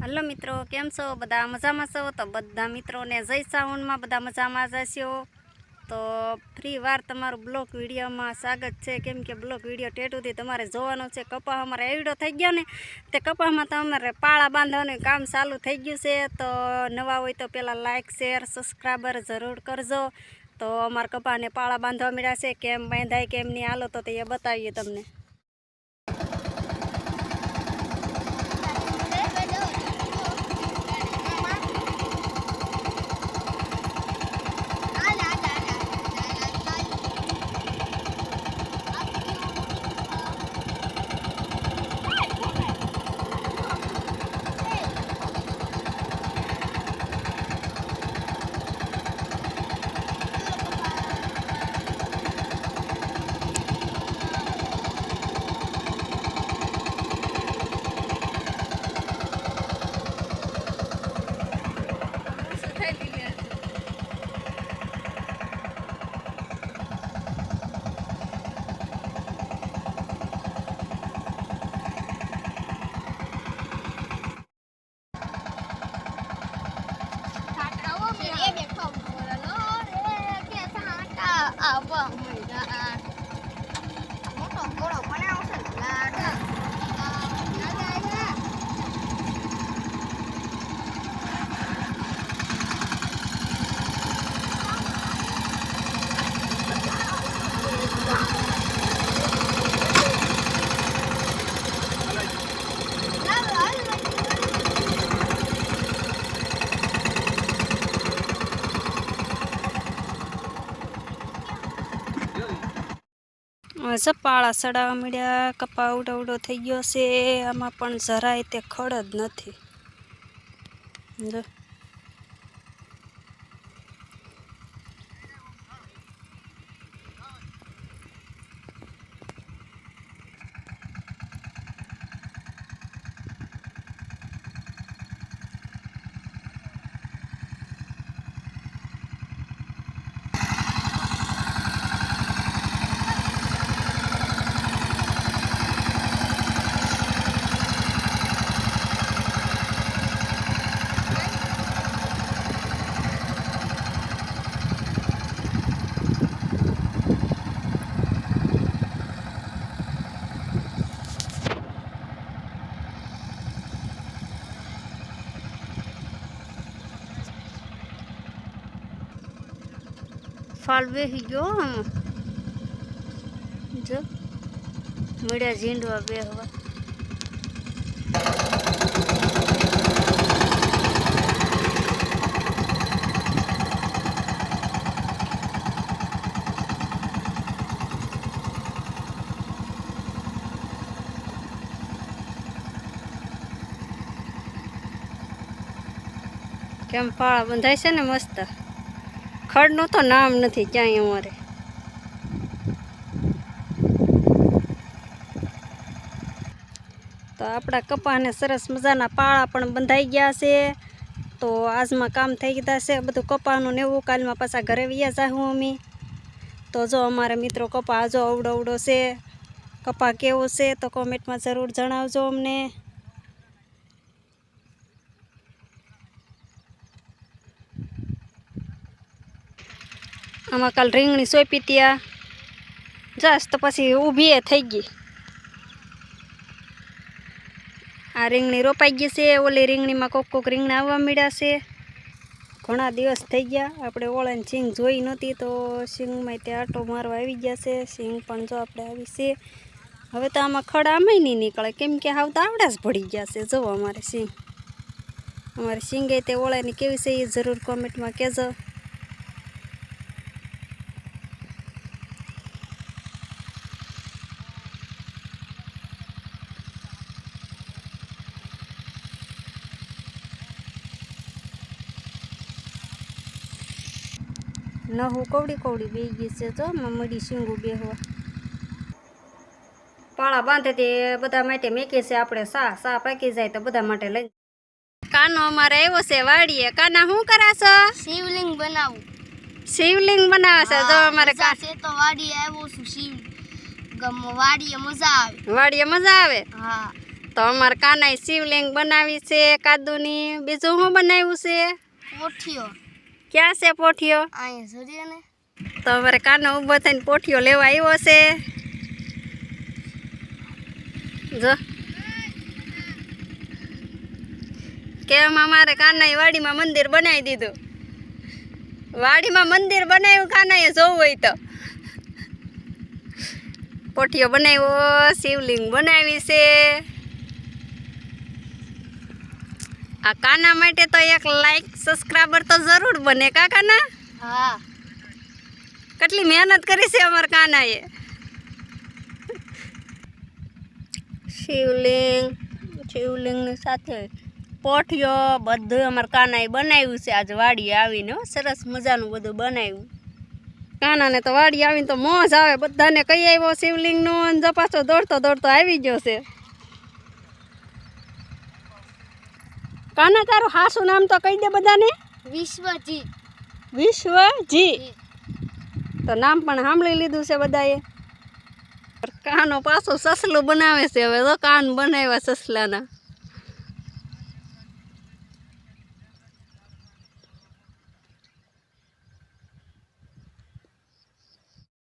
Hello મિત્રો, કેમ છો? બધા મજામાં છો? તો બધા મિત્રોને જય સાઉન્ડમાં બધા મજામાં જશો તો ફ્રી વાર તમારું બ્લોક વિડીયોમાં સ્વાગત છે. કેમ કે બ્લોક વીડિયો ટેટુથી તમારે જોવાનો છે. કપા અમારે એવડો થઈ ગયો ને, તે કપામાં તો અમારે પાળા બાંધવાનું કામ ચાલુ થઈ ગયું છે. તો નવા હોય તો પહેલાં લાઇક શેર સબસ્ક્રાઈબર જરૂર કરજો. તો અમારા કપાને પાળા બાંધવા મળ્યા છે. કેમ બાંધાય, કેમ નહીં, હાલો તો તે બતાવીએ તમને. સપાળા સડાવા મળ્યા કપા ઉડો ઉડો થઈ ગયો છે. આમાં પણ જરાય તે ખડ જ નથી. ફાળ બેસી ગયો આમાં. જો મળ્યા ઝીંડવા બેહવા. કેમ પાળા બંધાય છે ને મસ્ત? ખડનું તો નામ નથી ક્યાંય અમારે. તો આપણા કપાને સરસ મજાના પાળા પણ બંધાઈ ગયા છે. તો આજમાં કામ થઈ ગયા છે, બધું કપાનું ને એવું. કાલમાં પાછા ઘરે વ્યા જાહું અમે. તો જો અમારા મિત્રો કપા જો અવડો અવડો છે. કપા કેવો છે તો કોમેન્ટમાં જરૂર જણાવજો અમને. આમાં કાલ રીંગણી સોંપી ત્યાં. જાસ તો પછી ઊભી એ થઈ ગઈ. આ રીંગણી રોપાઈ ગઈ છે, ઓલી રીંગણીમાં કોક કોક રીંગણા આવવા મળ્યા છે. ઘણા દિવસ થઈ ગયા, આપણે ઓળાને સિંગ જોઈ નહોતી તો સિંગમાં ત્યાં આટો મારવા આવી ગયા છે સિંગ પણ જો આપણે આવી છે. હવે તો આમાં ખડા આમાંય નહીં નીકળે, કેમ કે હાવ તો આવડા જ ભળી ગયા છે જો અમારે સિંગ અમારે સિંગે તે ઓળાની કેવી છે એ જરૂર કોમેન્ટમાં કહેજો. નહું કવડી કવડી બે ગઈ છે તો મળી શીંગું બેહવા. પાળા બાંધે તે બધા માટે મેકે છે આપણે સા સા પાકી જાય તો બધા માટે લઈ કાનો અમારે આવ્યો છે વાડીએ. કાના શું કરાશો શિવલિંગ બનાવું. શિવલિંગ બનાવે છે જો અમારે કા છે તો વાડીએ આવ્યો છું શિવ. ગમ વાડીએ મજા આવે. વાડીએ મજા આવે? હા. તો અમારે કાનાએ શિવલિંગ બનાવી છે કાદુની. બીજું શું બનાવ્યું છે? પોઠિયો ક્યાં છે પોઠિયો? અહીંયા તો અમારે કાનો ઊભો થઈને પોઠિયો લેવા આવ્યો છે. જો. કેમ અમારે કાનાએ વાડીમાં મંદિર બનાવી દીધું. વાડીમાં મંદિર બનાવ્યું કાનાએ જોવું હોય તો. પોઠિયો બનાવ્યો શિવલિંગ બનાવી છે. આ કાના માટે તો એક લાઈક સબસ્ક્રાઈબર તો જરૂર બને કા કાના? હા. કેટલી મહેનત કરી છે અમાર કાનાએ. શિવલિંગ શિવલિંગની સાથે પોઠિયો બધું અમાર કાનાએ બનાવ્યું છે. આજે વાડીએ આવીને સરસ મજાનું બધું બનાવ્યું. કાનાને તો વાડી આવીને તો મોજ આવે. બધાને કઈ આવ્યો શિવલિંગનો અને જો પાછો દોડતો દોડતો આવી ગયો છે. કાના તારું હાસું નામ તો કહી દે બધાને. વિશ્વજીત. વિશ્વજી તો નામ પણ સાંભળી લીધું છે બધાએ. કાનો પાછો સસલું બનાવે છે હવે તો કાન બનાવ્યા સસલાના.